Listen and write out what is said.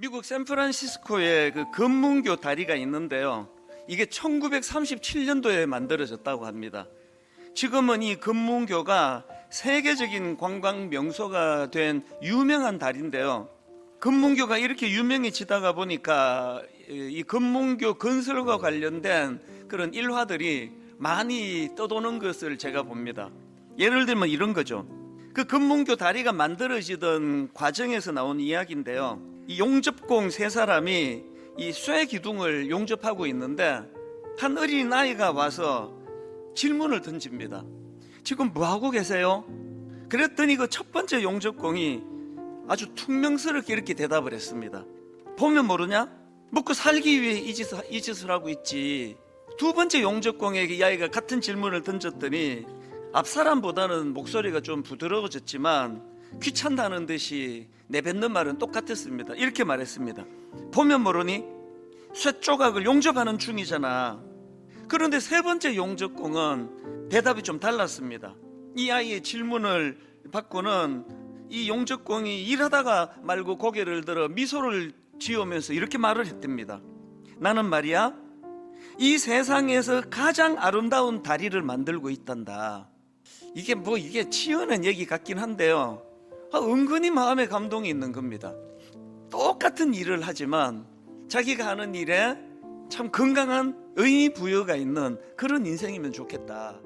미국 샌프란시스코에 그 금문교 다리가 있는데요. 이게 1937년도에 만들어졌다고 합니다. 지금은 이 금문교가 세계적인 관광 명소가 된 유명한 다리인데요. 금문교가 이렇게 유명해지다가 보니까 이 금문교 건설과 관련된 그런 일화들이 많이 떠도는 것을 제가 봅니다. 예를 들면 이런 거죠. 그 금문교 다리가 만들어지던 과정에서 나온 이야기인데요. 이 용접공 세 사람이 이 쇠 기둥을 용접하고 있는데 한 어린 아이가 와서 질문을 던집니다. 지금 뭐 하고 계세요? 그랬더니 그 첫 번째 용접공이 아주 퉁명스럽게 이렇게 대답을 했습니다. 보면 모르냐? 먹고 살기 위해 이 짓을, 이 짓을 하고 있지. 두 번째 용접공에게 이 아이가 같은 질문을 던졌더니 앞 사람보다는 목소리가 좀 부드러워졌지만 귀찮다는 듯이 내뱉는 말은 똑같았습니다. 이렇게 말했습니다. 보면 모르니 쇠 조각을 용접하는 중이잖아. 그런데 세 번째 용접공은 대답이 좀 달랐습니다. 이 아이의 질문을 받고는 이 용접공이 일하다가 말고 고개를 들어 미소를 지으면서 이렇게 말을 했답니다. 나는 말이야, 이 세상에서 가장 아름다운 다리를 만들고 있단다. 이게 뭐 이게 치어낸 얘기 같긴 한데요. 아, 은근히 마음에 감동이 있는 겁니다. 똑같은 일을 하지만 자기가 하는 일에 참 건강한 의미 부여가 있는 그런 인생이면 좋겠다.